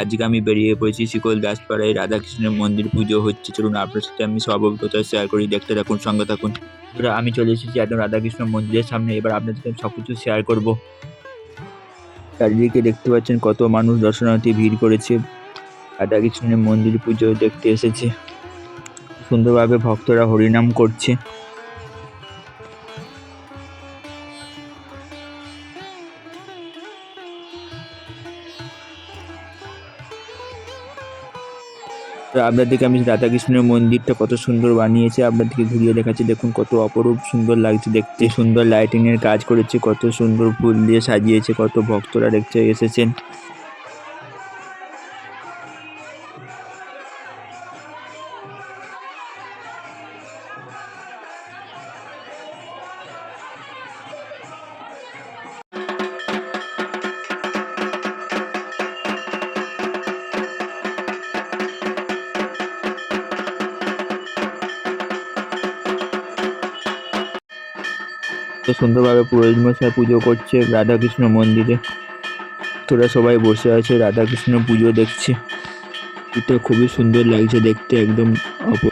আজকে আমি বেরিয়ে পড়েছি শিকল দাসপাড়ায় রাধাকৃষ্ণের মন্দির পুজো হচ্ছে। চলুন আপনার সাথে আমি সব অভিজ্ঞতা শেয়ার করি দেখতে থাকুন সঙ্গে থাকুন। বন্ধুরা, আমি চলে এসেছি একদম রাধাকৃষ্ণ মন্দিরের সামনে এবার আপনাদের সাথে সব কিছু শেয়ার করব। চারিদিকে দেখতে পাচ্ছেন কত মানুষ দর্শনার্থী ভিড় করেছে। রাধাকৃষ্ণের মন্দির পুজো দেখতে এসেছে। সুন্দরভাবে ভক্তরা হরিনাম করছে। তো আপনাদেরকে আমি রাধাকৃষ্ণের মন্দিরটা কত সুন্দর বানিয়েছে আপনাদেরকে ঘুরিয়ে দেখাচ্ছি। দেখুন কত অপরূপ সুন্দর লাগছে দেখতে, সুন্দর লাইটিংয়ের কাজ করেছে, কত সুন্দর ফুল দিয়ে সাজিয়েছে, কত ভক্তরা দেখতে এসেছেন। তো সুন্দরভাবে পুরোহিত মশাই পুজো করছে রাধাকৃষ্ণ মন্দিরে। তোরা সবাই বসে আছে, রাধাকৃষ্ণ পুজো দেখছে। এটা খুবই সুন্দর লাগছে দেখতে, একদম অপ-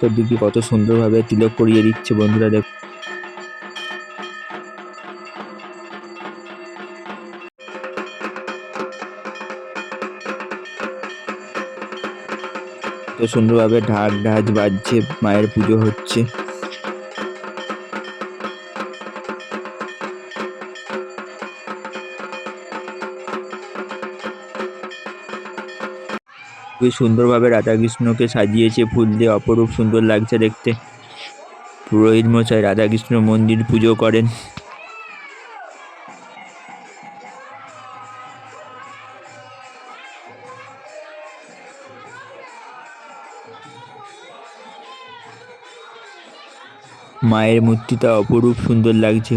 তোর দিকে কত সুন্দরভাবে তিলক করিয়ে দিচ্ছে বন্ধুরা দেখ তো সুন্দরভাবে ঢাক ঢাক বাজছে, মায়ের পুজো হচ্ছে। খুবই সুন্দরভাবে রাধাকৃষ্ণকে সাজিয়েছে ফুল দিয়ে, অপরূপ সুন্দর লাগছে দেখতে। পুরোহিত মশাই রাধাকৃষ্ণ মন্দির পুজো করেন। মায়ের মূর্তিটা অপরূপ সুন্দর লাগছে।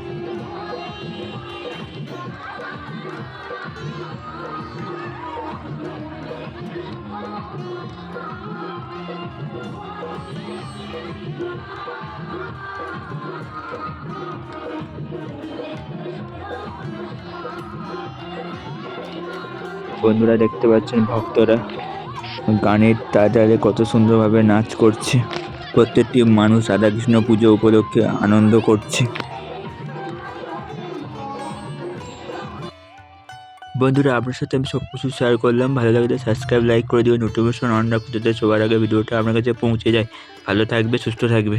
বন্ধুরা দেখতে পাচ্ছেন ভক্তরা গানের তালে কত সুন্দরভাবে নাচ করছে। প্রত্যেকটি মানুষ রাধাকৃষ্ণ পুজো উপলক্ষে আনন্দ করছে। বন্ধুরা, আপনার সাথে আমি সব কিছু শেয়ার করলাম। ভালো লাগলে সাবস্ক্রাইব লাইক করে দিও। নোটিফিকেশন অন রাখতে সবার আগে ভিডিওটা আপনার কাছে পৌঁছে যায়। ভালো থাকবে, সুস্থ থাকবে।